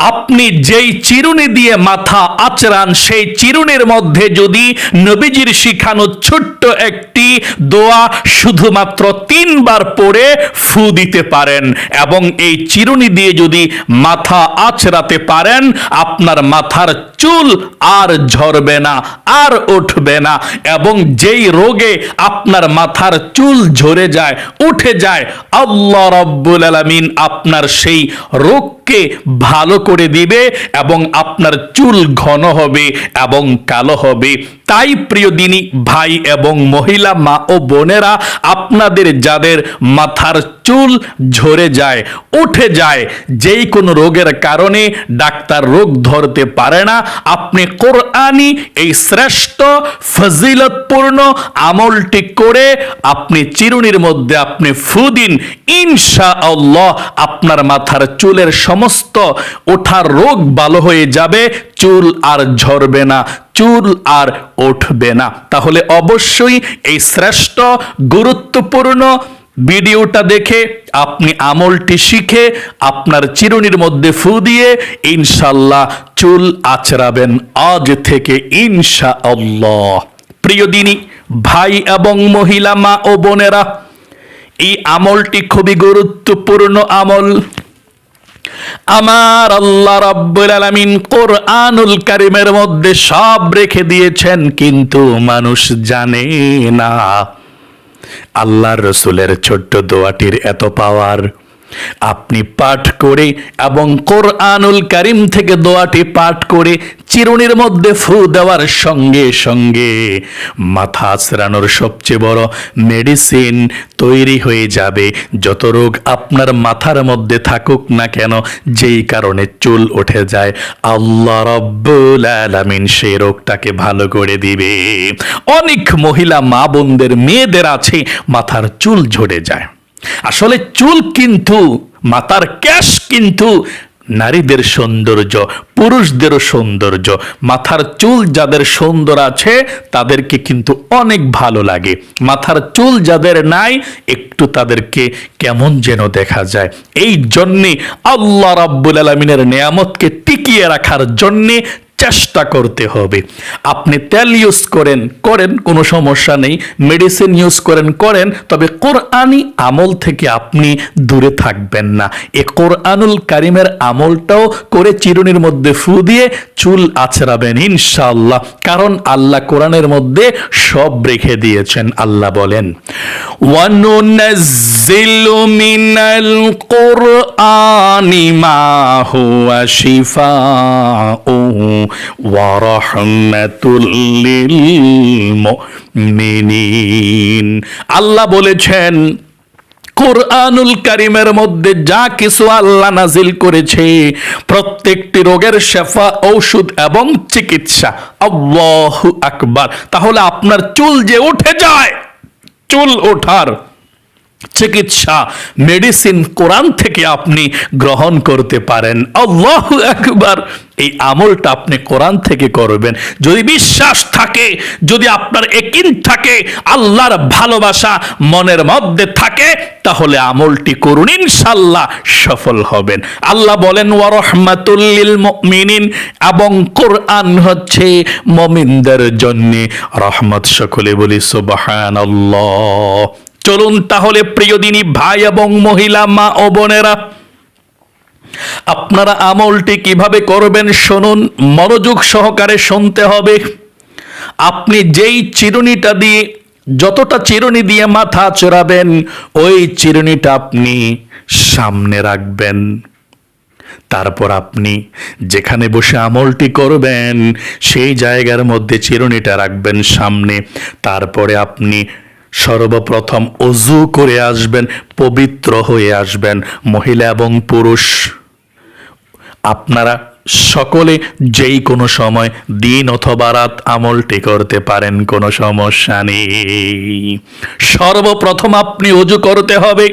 আপনি যেই চিরুনি দিয়ে মাথা আচরান সেই চিরুনির মধ্যে যদি নবীজির শিখানো ছোট্ট একটি দোয়া শুধুমাত্র তিনবার পড়ে ফু দিতে পারেন এবং এই চিরুনি দিয়ে যদি মাথা আচরাতে পারেন, আপনার মাথার চুল আর ঝরবে না, আর উঠবে না এবং যেই রোগে আপনার মাথার চুল ঝরে যায়, উঠে যায়, আল্লাহ রব্বুল আলামিন আপনার সেই রোগকে ভালো করে দিবে এবং আপনার চুল ঘন হবে এবং কালো হবে। তাই প্রিয় দিনী, ভাই এবং মহিলা, মা ও বোনেরা, আপনাদের যাদের মাথার চুল ঝরে যায়, উঠে যায়, যেই কোনো রোগের কারণে ডাক্তার রোগ ধরতে পারে না, আপনি কোরআনি এই শ্রেষ্ঠ, ফজিলতপূর্ণ আমলটি করে আপনি চিরুনির মধ্যে আপনি ফুদিন। ইনশা আল্লাহ আপনার মাথার চুলের সমস্ত ওঠার রোগ ভালো হয়ে যাবে, চুল আর ঝরবে না, চুল আর উঠবে না। তাহলে অবশ্যই এই শ্রেষ্ঠ, গুরুত্বপূর্ণ ভিডিওটা দেখে আপনি আমলটি শিখে আপনার চিরুনির মধ্যে ফু দিয়ে ইনশাল্লাহ চুল আচরাবেন আজ থেকে ইনশা আল্লাহ প্রিয় দিনী, ভাই এবং মহিলা মা ও বোনেরা, এই আমলটি খুবই গুরুত্বপূর্ণ আমল। আমার আল্লাহ রাব্বুল আলামিন কোরআনুল কারিমের মধ্যে সব রেখে দিয়েছেন, কিন্তু মানুষ জানে না। আল্লাহর রসুলের ছোট্ট দোয়াটির এত পাওয়ার আপনি পাঠ করে এবং কোরআনুল কারিম থেকে দোয়াটি পাঠ করে চিরুনির মধ্যে ফু দেওয়ার সঙ্গে সঙ্গে মাথা আছড়ানোর সবচেয়ে বড় মেডিসিন তৈরি হয়ে যাবে। যত রোগ আপনার মাথার মধ্যে থাকুক না কেন, যেই কারণে চুল উঠে যায়, আল্লাহ রব্বুল আলামিন সেই রোগটাকে ভালো করে দিবে। অনেক মহিলা মা বোনদের মেয়েদের আছে, মাথার চুল ঝরে যায়। আসলে চুল কিন্তু, মাথার ক্যাশ কিন্তু নারীদের সৌন্দর্য পুরুষদেরও সৌন্দর্য। মাথার চুল যাদের সুন্দর আছে, তাদেরকে কিন্তু অনেক ভালো লাগে। মাথার চুল যাদের নাই, একটু তাদেরকে কেমন যেন দেখা যায়। এই জন্যে আল্লাহ রাব্বুল আলমিনের নিয়ামতকে টিকিয়ে রাখার জন্যে চেষ্টা করতে হবে। আপনি তেল ইউজ করেন করেন, কোনো সমস্যা নেই। মেডিসিন ইউজ করেন করেন, তবে কোরআনি আমল থেকে আপনি দূরে থাকবেন না। এ কোরআনুল কারিমের আমলটাও করে চিরুনির মধ্যে ফু দিয়ে চুল আছড়াবেন ইনশাআল্লাহ। কারণ আল্লাহ কোরআনের মধ্যে সব রেখে দিয়েছেন। আল্লাহ বলেন, ওয়ানুনাজ্জিলু মিনাল কুরআনি হুয়া শিফাউ ওয়া রাহমাতুল লিল মুমিনিন আল্লাহ বলেছেন, কোরআনুল কারিমের মধ্যে যা কিছু আল্লাহ নাজিল করেছে, প্রত্যেকটি রোগের শেফা, ঔষধ এবং চিকিৎসা। আল্লাহু আকবার। তাহলে আপনার চুল যে উঠে যায়, চুল ওঠার চিকিৎসা মেডিসিন কোরআন থেকে আপনি গ্রহণ করতে পারেন। আল্লাহ একবার এই আমলটা আপনি কোরআন থেকে করবেন। যদি বিশ্বাস থাকে, যদি আপনার একিন থাকে, আল্লাহর ভালোবাসা মনের মধ্যে থাকে, তাহলে আমলটি করুন ইনশাল্লাহ সফল হবেন। আল্লাহ বলেন, ওয়া রহমাতুল্লিল মুমিনিন এবং কোরআন হচ্ছে মমিনদের জন্যে। রহমত সকলে বলি, সুবহানাল্লাহ। চলুন তাহলে প্রিয় দিনী ভাই এবং মহিলা, মা ও বোনেরা, আপনারা আমলটি কীভাবে করবেন শুনুন, মনোযোগ সহকারে শুনতে হবে। আপনি যেই চিরুনিটা দিয়ে, যতটা চিরুনি দিয়ে মাথা চড়াবেন ওই চিরুনিটা আপনি সামনে রাখবেন। তারপর আপনি যেখানে বসে আমলটি করবেন, সেই জায়গার মধ্যে চিরুনিটা রাখবেন সামনে। তারপরে আপনি সর্বপ্রথম অজু করে আসবেন, পবিত্র হয়ে আসবেন, মহিলা এবং পুরুষ। আপনারা সকলে যেই কোনো সময় দিন অথবা রাত আমলটি করতে পারেন, কোনো সমস্যা নেই। সর্বপ্রথম আপনি অজু করতে হবে।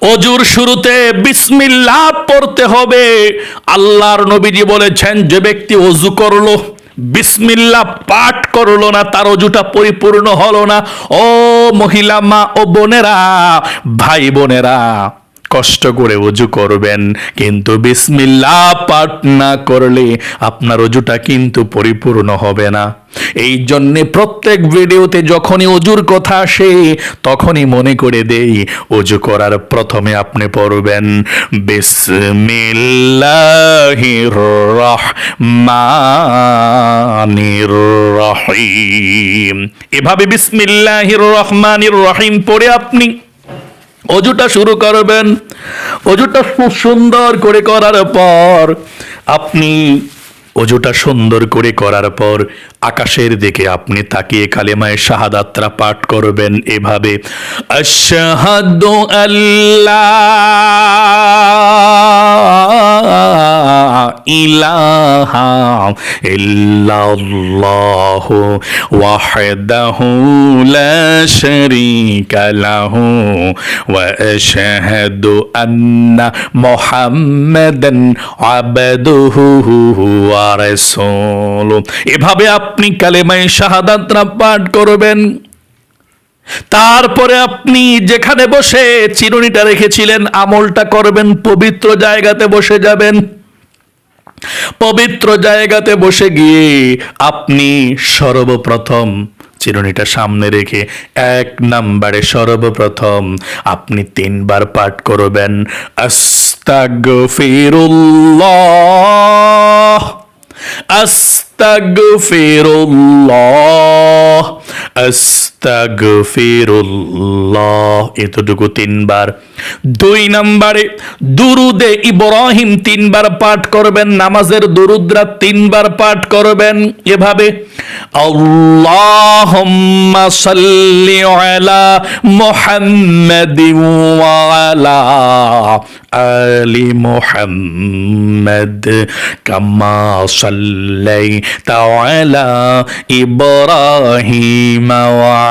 অজুর শুরুতে বিসমিল্লাহ পড়তে হবে। আল্লাহর নবীজি বলেছেন, যে ব্যক্তি অজু করল বিসমিল্লাহ পাঠ করল না, তার অজুটা পরিপূর্ণ হলো না। ও মহিলা মা ও বোনেরা, ভাই বোনেরা কষ্ট করে অজু করবেন। কিন্তু বিসমিল্লাহ পাঠ না করলে আপনার অজুটা কিন্তু পরিপূর্ণ হবে না। এই জন্যে প্রত্যেক ভিডিওতে যখনই অজুর কথা আসে, তখনই মনে করে দেই, অজু করার প্রথমে আপনি পড়বেন, বিসমিল্লাহির রহমানির রহিম। এভাবে বিসমিল্লাহির রহমানির রহিম পড়ে আপনি অজুটা শুরু করবেন। অজুটা খুব সুন্দর করে করার পর, আপনি অজুটা সুন্দর করে করার পর আকাশের দিকে আপনি তাকিয়ে কালেমায় শাহাদাত্রা পাঠ করবেন এভাবে, আশাহাদু আল্লাহ ইলাহা ইল্লাল্লাহ ওয়াহদাহু লা শারীকা লাহু আন্না মুহাম্মাদান আবদুহু রাসূলুহু। এভাবে আপনি কালেমায়ে শাহাদাতরা পাঠ করবেন। তারপরে আপনি যেখানে বসে চিরুনিটা রেখেছিলেন, আমলটা করবেন, পবিত্র জায়গাতে বসে যাবেন। পবিত্র জায়গাতে বসে গিয়ে আপনি সর্বপ্রথম চিরুনিটা সামনে রেখে এক নাম্বারে সর্বপ্রথম আপনি তিনবার পাঠ করবেন। আস্তাগফিরুল্লাহ আস্তাগফিরুল্লাহ এতটুকু তিনবার। দুই নম্বরে, দুরুদে ইব্রাহিম তিনবার পাঠ করবেন, নামাজের দুরুদরা তিনবার পাঠ করবেন, এভাবে। আল্লাহুম্মা সাল্লি কামা সাল্লাইতা আলা ইব্রাহিম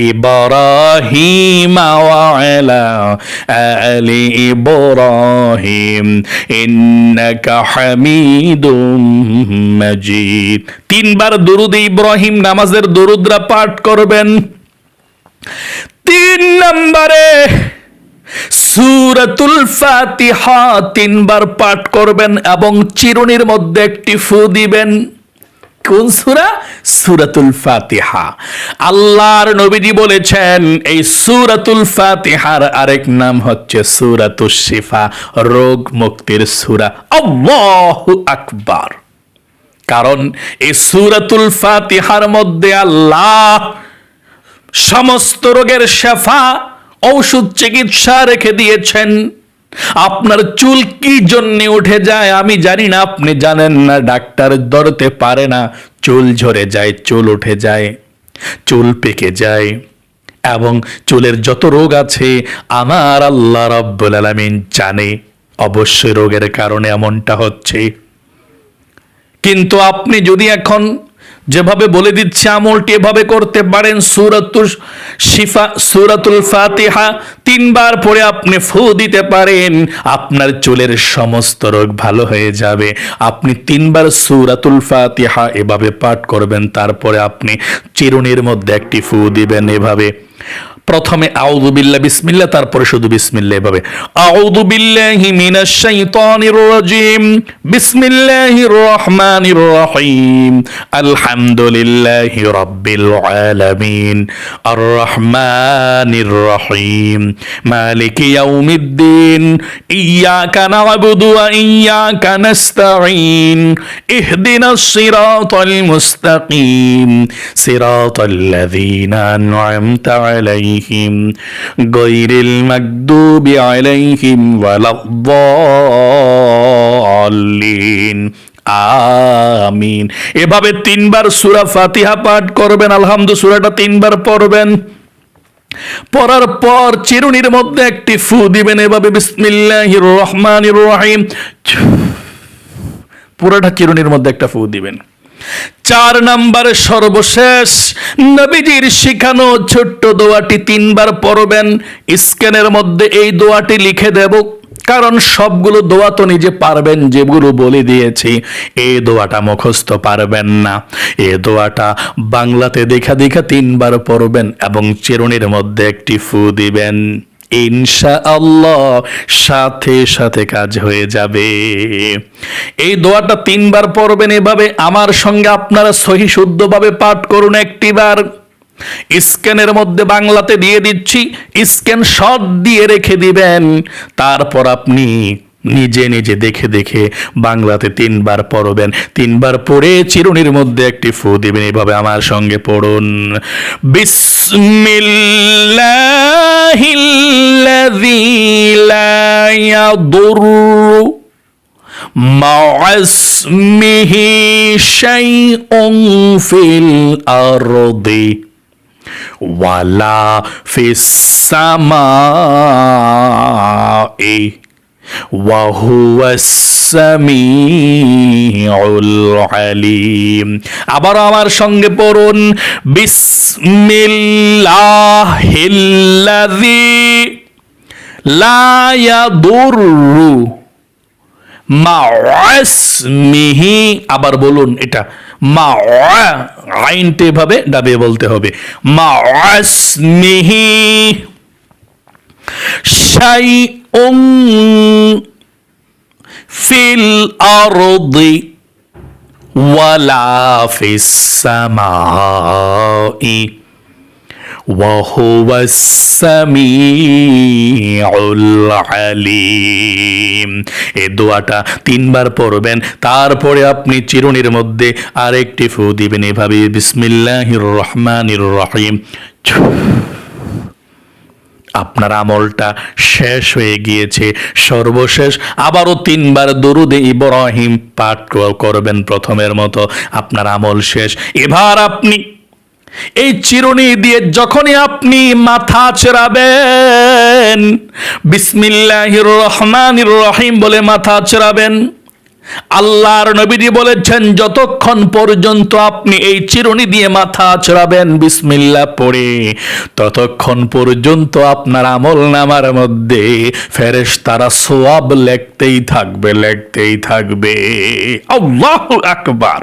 إبراهيم وعلى آل إبراهيم إنك حميد مجيد তিনবার দরুদ ইব্রাহিম নামাজের দরুদরা পাঠ করবেন তিন নম্বরে সুরাতুল ফাতিহা তিনবার পাঠ করবেন এবং চিরুনির মধ্যে একটি ফু দিবেন কোন সুরা? সুরাতুল ফাতিহা। আল্লাহর নবীজি বলেছেন, এই সুরাতুল ফাতিহার আরেক নাম হচ্ছে সুরাতুল শিফা, রোগ মুক্তির সুরা। আল্লাহু আকবার। কারণ এই সুরাতুল ফাতিহার মধ্যে আল্লাহ সমস্ত রোগের শেফা, ঔষধ চিকিৎসা রেখে দিয়েছেন। আপনার চুল কি জন্য উঠে যায় আমি জানি না, আপনি জানেন না, ডাক্তার ধরতে পারে না। চুল ঝরে যায়, চুল উঠে যায়, চুল পেকে যায়। এবং চুলের যত রোগ আছে, আমার আল্লাহ রব্বুল আলামিন জানে, অবশ্যই রোগের কারণে এমনটা হচ্ছে। কিন্তু আপনি যদি এখন যেভাবে বলে দিচ্ছে আমলটি, এভাবে করতে পারেন। সুরাতুল শিফা, সুরাতুল ফাতিহা তিনবার পরে আপনি ফু দিতে পারেন। আপনার চুলের সমস্ত রোগ ভালো হয়ে যাবে। আপনি তিনবার সুরাতুল ফাতিহা এভাবে পাঠ করবেন, তারপরে আপনি চিরুনির মধ্যে একটি ফু দিবেন এভাবে। প্রথমে আউযু বিল্লাহ, বিসমিল্লাহ, তারপরে শুধু বিসমিল্লাহ এভাবে। আউযু বিল্লাহি মিনাশ শাইতানির রাজিম। বিসমিল্লাহির রহমানির রহিম। আলহামদুলিল্লাহি রাব্বিল আলামিন। আর রহমানির রহিম। মালিকি ইয়াউমিদ্দিন। ইয়াকা না'বুদু ওয়া ইয়াকা নাস্তাঈন। ইহদিনাস সিরাতাল মুস্তাকিম। সিরাতাল লাযীনা আন'আমতা আলাইহিম غير المكذوب عليهم ولا الضالين আমিন এভাবে তিনবার সূরা ফাতিহা পাঠ করবেন আলহামদু সূরাটা তিনবার পড়বেন পড়ার পর চিরুনির মধ্যে একটি ফু দিবেন এভাবে বিসমিল্লাহির রহমানির রহিম পুরোটা চিরুনির মধ্যে একটা ফু দিবেন চার নম্বরে সর্বশেষ। নবীজির শিখানো ছোট্ট দোয়াটি তিনবার পড়বেন। স্ক্যানের মধ্যে এই দোয়াটি লিখে দেব। কারণ সবগুলো দোয়া তো নিজে পারবেন, যেগুলো বলে দিয়েছি। এই দোয়াটা মুখস্থ পারবেন না। এই দোয়াটা বাংলাতে দেখা দেখা তিনবার পড়বেন এবং চিরুনির মধ্যে একটি ফু দিবেন। ইনশা আল্লাহ সাথে সাথে কাজ হয়ে যাবে। এই দোয়াটা তিনবার পড়বেন এভাবে। আমার সঙ্গে আপনারা সহি শুদ্ধভাবে পাঠ করুন একটিবার। স্ক্যানের মধ্যে বাংলাতে দিয়ে দিচ্ছি। স্ক্যান শট দিয়ে রেখে দিবেন। তারপর আপনি নিজে নিজে দেখে দেখে বাংলাতে তিনবার পড়বেন তিনবার পড়ে চিরুনির মধ্যে একটি ফু দিবেন এইভাবে আমার সঙ্গে পড়ুন বিসমিল্লাহিল্লাযী লা ইয়াদুররু مع اسمه شيء في الأرض ولا في السماء وهو السميع العليم আবার আমার সঙ্গে পড়ুন, বিসমিল্লাহিল্লাযী লা ইয়াদুররু মাসমিহি আবার বলুন এটা মা আইনটা এভাবে ডাবিয়ে বলতে হবে। মাসমিহি শাই ফিল আরদি ওয়ালা ফিস সামাই وهو السميع العليم এই দোয়াটা তিনবার পড়বেন তারপরে আপনি চিরুনির মধ্যে আরেকটি ফু দিবেন এভাবে বিসমিল্লাহির রহমানির রহিম আপনার আমলটা শেষ হয়ে গিয়েছে, সর্বশেষ আবারও তিনবার দরুদে ইব্রাহিম পাঠ করবেন প্রথমের মতো, আপনার আমল শেষ। এবার আপনি এই চিরুনি দিয়ে যখনই আপনি মাথা চেরাবেন বিসমিল্লাহির রহমানির রহিম বলে মাথা চেরাবেন আল্লাহর নবীজি বলেছেন, যতক্ষণ পর্যন্ত আপনি এই চিরুনি দিয়ে মাথা আছড়াবেন বিসমিল্লা পড়ে, ততক্ষণ পর্যন্ত আপনার আমল নামার মধ্যে ফেরেশ তারা সোয়াব লেখতেই থাকবে লেখতেই থাকবে। আকবার।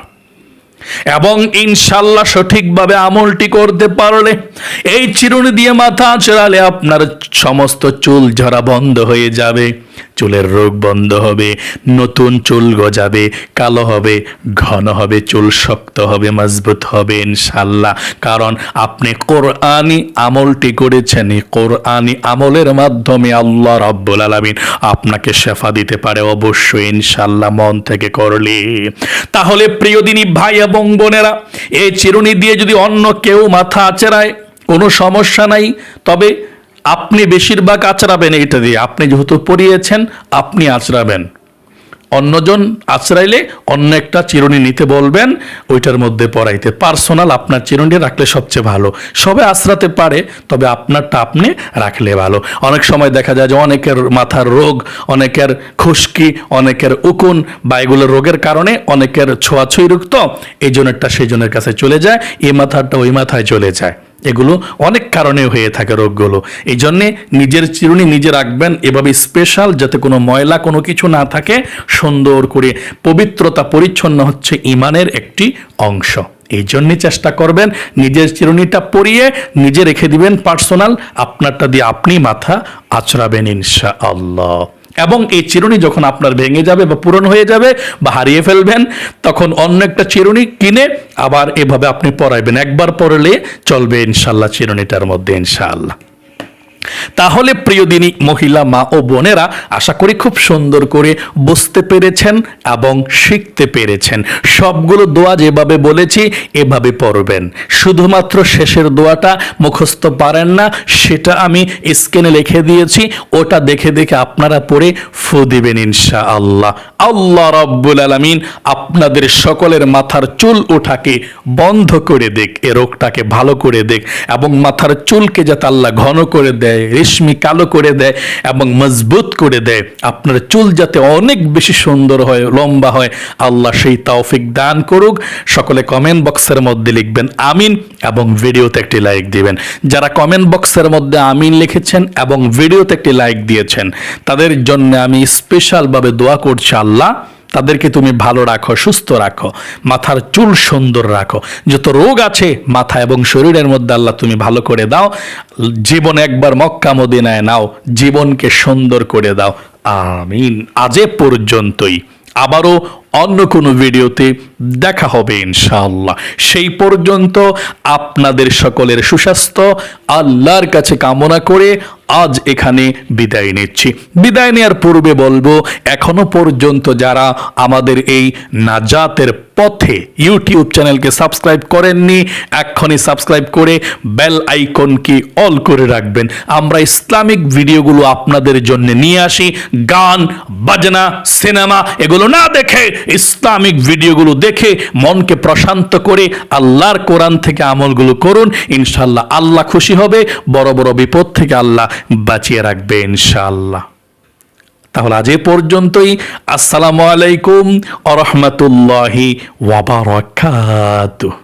এবং ইনশাল্লাহ সঠিকভাবে আমলটি করতে পারলে এই চিরুনি দিয়ে মাথা আঁচড়ালে আপনার সমস্ত চুল ঝরা বন্ধ হয়ে যাবে। চুলের রোগ বন্ধ হবে, নতুন চুল গজাবে, কালো হবে, ঘন হবে, চুল শক্ত হবে, মজবুত হবে ইনশাল্লাহ কারণ আপনি কোরআনি আমলটি করেছেন কোরআনি আমলের মাধ্যমে আল্লাহ রব্বুল আলমিন আপনাকে শেফা দিতে পারে অবশ্যই ইনশাল্লাহ মন থেকে করলে। তাহলে প্রিয়দিনী ভাই এবং বোনেরা, এই চিরুনি দিয়ে যদি অন্য কেউ মাথা আচেরায় কোনো সমস্যা নাই, তবে আপনি বেশিরভাগ আচড়াবেন এইটা দিয়ে। আপনি যেহেতু পড়িয়েছেন, আপনি আচড়াবেন অন্যজন আচড়াইলে অন্য একটা চিরুনি নিতে বলবেন, ওইটার মধ্যে পড়াইতে। পার্সোনাল আপনার চিরুনি রাখলে সবচেয়ে ভালো। সবে আশ্রাতে পারে, তবে আপনারটা আপনি রাখলে ভালো। অনেক সময় দেখা যায় যে অনেকের মাথার রোগ, অনেকের খুশকি, অনেকের উকুন বা এগুলো রোগের কারণে অনেকের ছোঁয়াছুঁই রুক্ত, এই জনেরটা সেই জনের কাছে চলে যায়, এই মাথাটা ওই মাথায় চলে যায়। এগুলো অনেক কারণে হয়ে থাকে রোগগুলো। এই জন্যে নিজের চিরুনি নিজে রাখবেন, এভাবে স্পেশাল যাতে কোনো ময়লা কোনো কিছু না থাকে, সুন্দর করে পবিত্রতা পরিচ্ছন্ন হচ্ছে ইমানের একটি অংশ। এই জন্যে চেষ্টা করবেন নিজের চিরুনিটা পরিয়ে নিজে রেখে দিবেন পার্সোনাল আপনারটা দিয়ে আপনি মাথা আচড়াবেন ইনশা আল্লাহ এবং এই চিরুনি যখন আপনার ভেঙে যাবে বা পূরণ হয়ে যাবে বা হারিয়ে ফেলবেন, তখন অন্য একটা চিরুনি কিনে আবার এভাবে আপনি পরাইবেন। একবার পরলে চলবে ইনশাল্লাহ চিরুনিটার মধ্যে ইনশাআল্লাহ তাহলে প্রিয়দিনী মহিলা মা ও বোনেরা, আশা করি খুব সুন্দর করে বুঝতে পেরেছেন এবং শিখতে পেরেছেন। সবগুলো দোয়া যেভাবে বলেছি, এভাবে পড়বেন। শুধুমাত্র শেষের দোয়াটা মুখস্থ পারেন না, সেটা আমি স্ক্যানে লিখে দিয়েছি, ওটা দেখে দেখে আপনারা পড়ে ফু দিবেন ইনশা আল্লাহ আল্লাহ রব্বুল আলমিন আপনাদের সকলের মাথার চুল ওঠাকে বন্ধ করে দেখ এ রোগটাকে ভালো করে দেখ এবং মাথার চুলকে যাতে আল্লাহ ঘন করে দেয়। রেশমি কালো করে দেয় এবং মজবুত করে দেয়। আপনার চুল যাতে অনেক বেশি সুন্দর হয়, লম্বা হয়, আল্লাহ সেই তৌফিক দান করুক। সকলে কমেন্ট বক্সের মধ্যে লিখবেন আমিন এবং ভিডিওতে একটি লাইক দিবেন। যারা কমেন্ট বক্সের মধ্যে আমিন লিখেছেন এবং ভিডিওতে একটি লাইক দিয়েছেন, তাদের জন্য আমি স্পেশালভাবে দোয়া করছি আল্লাহ। তাদেরকে তুমি ভালো রাখো, সুস্থ রাখো, মাথার চুল সুন্দর রাখো। যত রোগ আছে মাথা এবং শরীরের মধ্যে আল্লাহ তুমি ভালো করে দাও। জীবন একবার মক্কা মদিনায় নাও, জীবনকে সুন্দর করে দাও। আমিন। আজে পর্যন্তই। আবারও অন্য কোনো ভিডিওতে দেখা হবে ইনশাআল্লাহ। সেই পর্যন্ত আপনাদের সকলের সুস্বাস্থ্য, আল্লাহর কাছে কামনা করে আজ এখানে বিদায় নিচ্ছি। বিদায় নেওয়ার পূর্বে বলব, এখনও পর্যন্ত যারা আমাদের এই নাজাতের পথে ইউটিউব চ্যানেলকে সাবস্ক্রাইব করেননি, এক্ষুনি সাবস্ক্রাইব করে বেল আইকন কি অল করে রাখবেন। আমরা ইসলামিক ভিডিওগুলো আপনাদের জন্য নিয়ে আসি। গান, বাজনা, সিনেমা, এগুলো না দেখে ইসলামিক ভিডিওগুলো দেখে মনকে প্রশান্ত করে আল্লাহর কোরআন থেকে আমলগুলো করুন। ইনশাল্লাহ আল্লাহ খুশি হবে। বড় বড় বিপদ থেকে আল্লাহ বাঁচিয়ে রাখবে ইনশাল্লাহ তাহলে আজ এ পর্যন্তই। আসসালামু আলাইকুম আ রহমতুল্লাহি ওয়াবারাকাতুহু